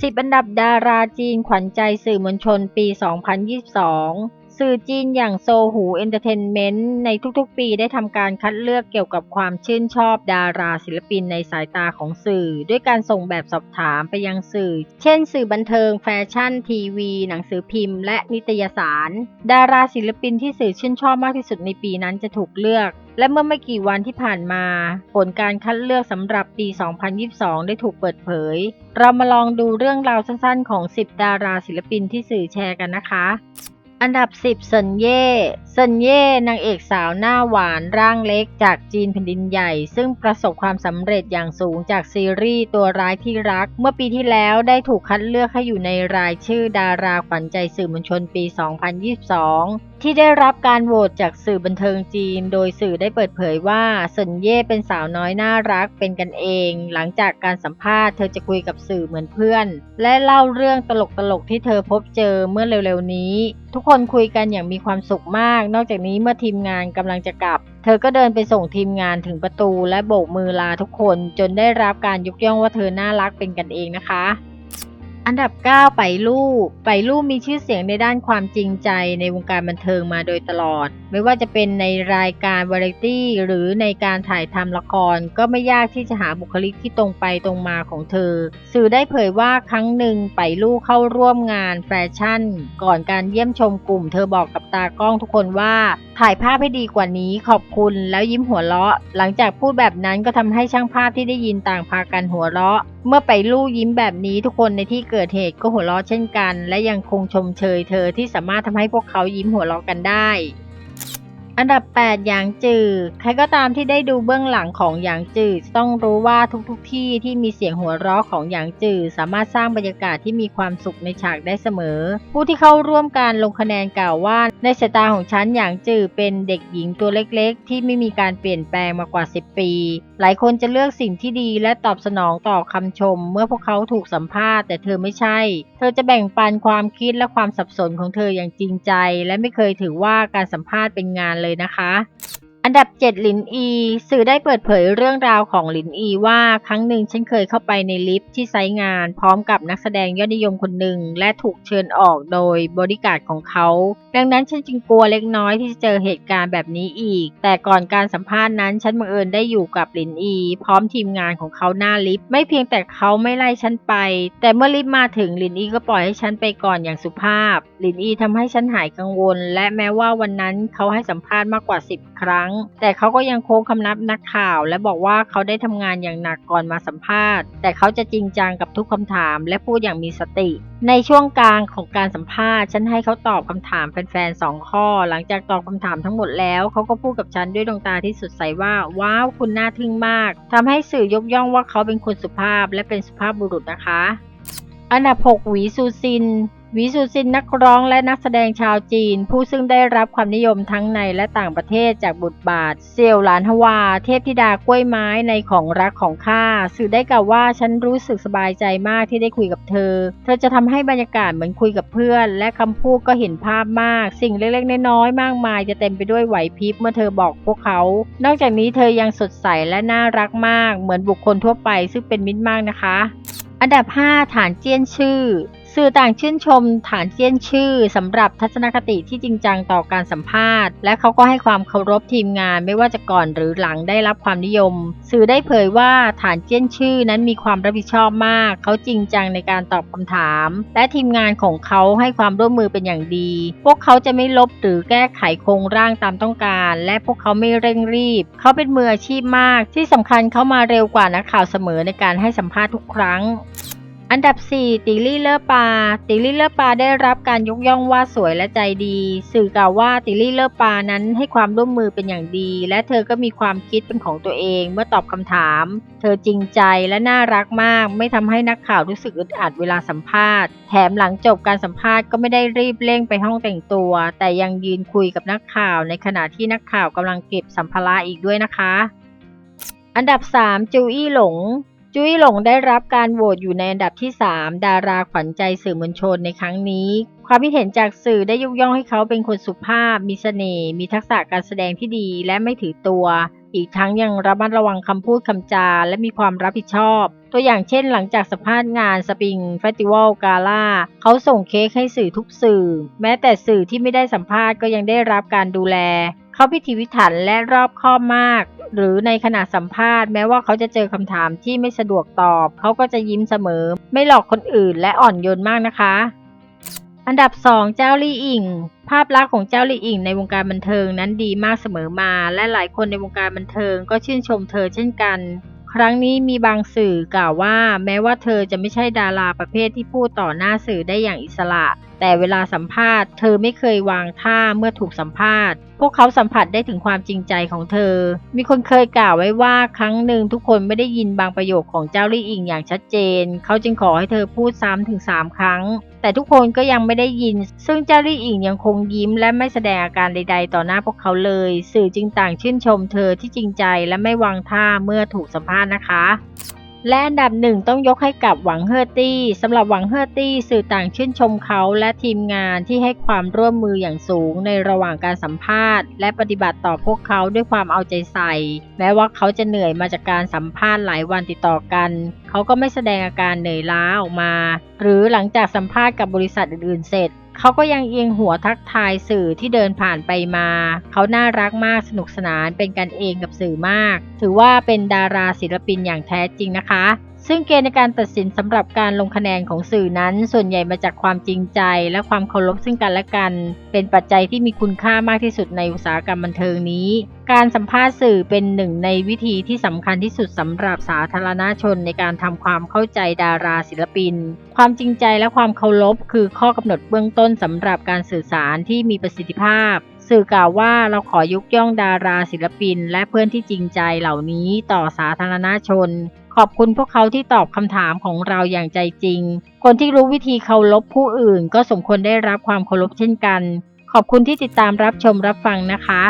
10 อันดับดาราจีนขวัญใจสื่อมวลชนปี 2022 สื่อจีนอย่างโซหูเอนเตอร์เทนเมนต์ในทุกๆ ปีได้ทำการคัดเลือกเกี่ยวกับความชื่นชอบดาราศิลปินในสายตาของสื่อ ด้วยการส่งแบบสอบถามไปยังสื่อ เช่น สื่อบันเทิง แฟชั่น ทีวี หนังสือพิมพ์ และนิตยสาร ดาราศิลปินที่สื่อชื่นชอบมากที่สุดในปีนั้นจะถูกเลือกและเมื่อไม่กี่วันที่ผ่านมา ผลการคัดเลือกสำหรับปี 2022 ได้ถูกเปิดเผย เรามาลองดูเรื่องราวสั้นๆ ของ 10 ดาราศิลปินที่สื่อแชร์กันนะคะ อันดับ 10เซินเย่เซินเย่นางเอกสาวหน้าหวานร่างเล็กจากจีนแผ่นดินใหญ่ ซึ่งประสบความสำเร็จอย่างสูงจากซีรีส์ตัวร้ายที่รัก เมื่อปีที่แล้วได้ถูกคัดเลือกให้อยู่ในรายชื่อดาราขวัญใจสื่อมวลชนปี 2022 ที่ได้รับการโหวตจากสื่อบันเทิงจีน โดยสื่อได้เปิดเผยว่าเซินเย่เป็นสาวน้อยน่ารักเป็นกันเอง หลังจากการสัมภาษณ์เธอจะคุยกับสื่อเหมือนเพื่อน และเล่าเรื่องตลกๆที่เธอพบเจอเมื่อเร็วๆนี้ ทุกคนคุยกันอย่างมีความสุขมาก นอกจากนี้เมื่อทีมงานกำลังจะกลับ เธอก็เดินไปส่งทีมงานถึงประตู และโบกมือลาทุกคนจนได้รับการยกย่องว่าเธอน่ารักเป็นกันเองนะคะ อันดับ 9 ไปลู่ไปลู่มีชื่อเสียงในด้านความจริงใจในวงการบันเทิงมาโดยตลอด ไม่ว่าจะเป็นในรายการวาไรตี้หรือในการถ่ายทำละคร ก็ไม่ยากที่จะหาบุคลิกที่ตรงไปตรงมาของเธอ สื่อได้เผยว่าครั้งหนึ่งไปลู่เข้าร่วมงานแฟชั่น ก่อนการเยี่ยมชมกลุ่ม เธอบอกกับตากล้องทุกคนว่า ถ่ายภาพให้ดีกว่านี้ขอบคุณแล้วยิ้มหัวเราะ หลังจากพูดแบบนั้นก็ทำให้ช่างภาพที่ได้ยินต่างพากันหัวเราะเมื่อไปลู่ยิ้มแบบนี้ทุกคนในที่เกิดเหตุก็หัวเราะเช่นกัน และยังคงชมเชยเธอที่สามารถทำให้พวกเขายิ้มหัวเราะกันได้ อันดับ 8 หยางจือ ใครก็ตามที่ได้ดูเบื้องหลังของหยางจือต้องรู้ว่าทุกๆทที่ที่มีเสียงหัวเราะของหยางจือสามารถสร้างบรรยากาศที่มีความสุขในฉากได้เสมอ ผู้ที่เข้าร่วมการลงคะแนนกล่าวว่า ในสายตาของฉันหยางจือเป็นเด็กหญิงตัวเล็กๆ ที่ไม่มีการเปลี่ยนแปลงมากว่า 10 ปี หลายคนจะเลือกสิ่งที่ดีและตอบสนองต่อคำชม เมื่อพวกเขาถูกสัมภาษณ์แต่เธอไม่ใช่ เธอจะแบ่งปันความคิดและความสับสนของเธออย่างจริงใจ และไม่เคยถือว่าการสัมภาษณ์เป็นงานเลยนะคะ อันดับ 7 หลินอี สื่อได้เปิดเผยเรื่องราวของหลินอีว่าครั้งหนึ่งฉันเคยเข้าไปในลิฟต์ที่ไซต์งาน พร้อมกับนักแสดงยอดนิยมคนหนึ่ง และถูกเชิญออกโดยบริการดของเขา ดังนั้นฉันจึงกลัวเล็กน้อยที่จะเจอเหตุการณ์แบบนี้อีก แต่ก่อนการสัมภาษณ์นั้น ฉันบังเอิญได้อยู่กับหลินอี พร้อมทีมงานของเขาหน้าลิฟต์ไม่เพียงแต่เขาไม่ไล่ฉันไป แต่เมื่อลิฟต์มาถึงหลินอีก็ปล่อยให้ฉันไปก่อนอย่างสุภาพ หลินอีทำให้ฉันหายกังวล และแม้ว่าวันนั้นเขาให้สัมภาษณ์มากกว่า 10 ครั้งแต่เขาก็ยังโค้งคำนับนักข่าว และบอกว่าเขาได้ทำงานอย่างหนักก่อนมาสัมภาษณ์ แต่เขาจะจริงจังกับทุกคำถาม และพูดอย่างมีสติ ในช่วงกลางของการสัมภาษณ์ ฉันให้เขาตอบคำถามแฟนๆสองข้อ หลังจากตอบคำถามทั้งหมดแล้วเขาก็พูดกับฉันด้วยดวงตาที่สดใสว่า ว้าวคุณน่าทึ่งมากทำให้สื่อยกย่องว่าเขาเป็นคนสุภาพ และเป็นสุภาพบุรุษนะคะ อันดับ 6 หวีซูซิน วีซูซินนักร้องและนักแสดงชาวจีน ผู้ซึ่งได้รับความนิยมทั้งในและต่างประเทศจากบทบาท เซียวหลานฮวา เทพธิดากล้วยไม้ในของรักของข้าสื่อได้กล่าวว่าฉันรู้สึกสบายใจมากที่ได้คุยกับเธอ เธอจะทำให้บรรยากาศเหมือนคุยกับเพื่อน และคำพูดก็เห็นภาพมาก สิ่งเล็กๆน้อยๆมากมายจะเต็มไปด้วยไหวพริบเมื่อเธอบอกพวกเขา นอกจากนี้เธอยังสดใสและน่ารักมาก เหมือนบุคคลทั่วไป ซึ่งเป็นมิตรมากนะคะ อันดับ 5 ฐานเจี้ยนชื่อ สื่อต่างชื่นชมฐานเจี้ยนชื่อสำหรับทัศนคติที่จริงจังต่อการสัมภาษณ์ และเขาก็ให้ความเคารพทีมงานไม่ว่าจะก่อนหรือหลังได้รับความนิยม สื่อได้เผยว่าฐานเจี้ยนชื่อนั้นมีความรับผิดชอบมาก เขาจริงจังในการตอบคำถาม และทีมงานของเขาให้ความร่วมมือเป็นอย่างดี พวกเขาจะไม่ลบหรือแก้ไขโครงร่างตามต้องการ และพวกเขาไม่เร่งรีบ เขาเป็นมืออาชีพมาก ที่สำคัญเขามาเร็วกว่านักข่าวเสมอในการให้สัมภาษณ์ทุกครั้ง อันดับ 4 ติลี่เลอร์ปา ติลี่เลอร์ปาได้รับการยกย่องว่าสวยและใจดี สื่อกล่าวว่าติลี่เลอร์ปานั้นให้ความร่วมมือเป็นอย่างดี และเธอก็มีความคิดเป็นของตัวเองเมื่อตอบคำถาม เธอจริงใจและน่ารักมาก ไม่ทำให้นักข่าวรู้สึกอึดอัดเวลาสัมภาษณ์ แถมหลังจบการสัมภาษณ์ก็ไม่ได้รีบเร่งไปห้องแต่งตัว แต่ยังยืนคุยกับนักข่าว ในขณะที่นักข่าวกำลังเก็บสัมภาระอีกด้วยนะคะ อันดับ 3 จูอี้หลง จุ้ยหลงได้รับการโหวตอยู่ในอันดับที่ 3 ดาราขวัญใจสื่อมวลชนในครั้งนี้ ความคิดเห็นจากสื่อได้ยกย่องให้เขาเป็นคนสุภาพ มีเสน่ห์ มีทักษะการแสดงที่ดีและไม่ถือตัว อีกทั้งยังระมัดระวังคำพูดคำจา และมีความรับผิดชอบ ตัวอย่างเช่นหลังจากสัมภาษณ์งานสปริงเฟสติวัลกาล่าเขาส่งเค้กให้สื่อทุกสื่อ แม้แต่สื่อที่ไม่ได้สัมภาษณ์ก็ยังได้รับการดูแล เขาพิถีพิถันและรอบคอบมาก หรือในขณะสัมภาษณ์แม้ว่าเขาจะเจอคำถามที่ไม่สะดวกตอบ เขาก็จะยิ้มเสมอ ไม่หลอกคนอื่นและอ่อนโยนมากนะคะ อันดับ 2 เจ้าลี่อิง ภาพลักษณ์ของเจ้าลี่อิงในวงการบันเทิงนั้นดีมากเสมอมา และหลายคนในวงการบันเทิงก็ชื่นชมเธอเช่นกัน ครั้งนี้มีบางสื่อกล่าวว่า แม้ว่าเธอจะไม่ใช่ดาราประเภทที่พูดต่อหน้าสื่อได้อย่างอิสระ แต่เวลาสัมภาษณ์เธอไม่เคยวางท่าเมื่อถูกสัมภาษณ์ พวกเขาสัมผัสได้ถึงความจริงใจของเธอ มีคนเคยกล่าวไว้ว่าครั้งหนึ่งทุกคนไม่ได้ยินบางประโยคของเจ้าลี่อิงอย่างชัดเจน เขาจึงขอให้เธอพูดซ้ำถึง 3 ครั้ง แต่ทุกคนก็ยังไม่ได้ยิน ซึ่งเจ้าลี่อิงยังคงยิ้มและไม่แสดงอาการใด ๆ ต่อหน้าพวกเขาเลย สื่อจึงต่างชื่นชมเธอที่จริงใจและไม่วางท่าเมื่อถูกสัมภาษณ์นะคะ และอันดับหนึ่งต้องยกให้กับหวังเฮอร์ตี้สำหรับหวังเฮอร์ตี้สื่อต่างชื่นชมเขาและทีมงานที่ให้ความร่วมมืออย่างสูงในระหว่างการสัมภาษณ์ และปฏิบัติต่อพวกเขาด้วยความเอาใจใส่ แม้ว่าเขาจะเหนื่อยมาจากการสัมภาษณ์หลายวันติดต่อกัน เขาก็ไม่แสดงอาการเหนื่อยล้าออกมา หรือหลังจากสัมภาษณ์กับบริษัทอื่นๆเสร็จ เขาก็ยังเอียงหัวทักทายสื่อที่เดินผ่านไปมา เขาน่ารักมากสนุกสนานเป็นกันเองกับสื่อมาก ถือว่าเป็นดาราศิลปินอย่างแท้จริงนะคะ ซึ่งเกณฑ์ในการตัดสินสำหรับการลงคะแนนของสื่อนั้น ส่วนใหญ่มาจากความจริงใจ และความเคารพซึ่งกันและกัน เป็นปัจจัยที่มีคุณค่ามากที่สุดในอุตสาหกรรมบันเทิงนี้ การสัมภาษณ์สื่อเป็นหนึ่งในวิธีที่สำคัญที่สุดสำหรับสาธารณชนในการทำความเข้าใจดาราศิลปิน ความจริงใจและความเคารพคือข้อกำหนดเบื้องต้นสำหรับการสื่อสารที่มีประสิทธิภาพ สื่อกล่าวว่าเราขอยกย่องดาราศิลปิน และเพื่อนที่จริงใจเหล่านี้ต่อสาธารณชน อบคุณพวกเขาที่ตอบคำถามของเราอย่างใจจริง คนที่รู้วิธีเคารพผู้อื่น ก็สมควรได้รับความเคารพเช่นกัน ขอบคุณที่ติดตามรับชมรับฟังนะคะ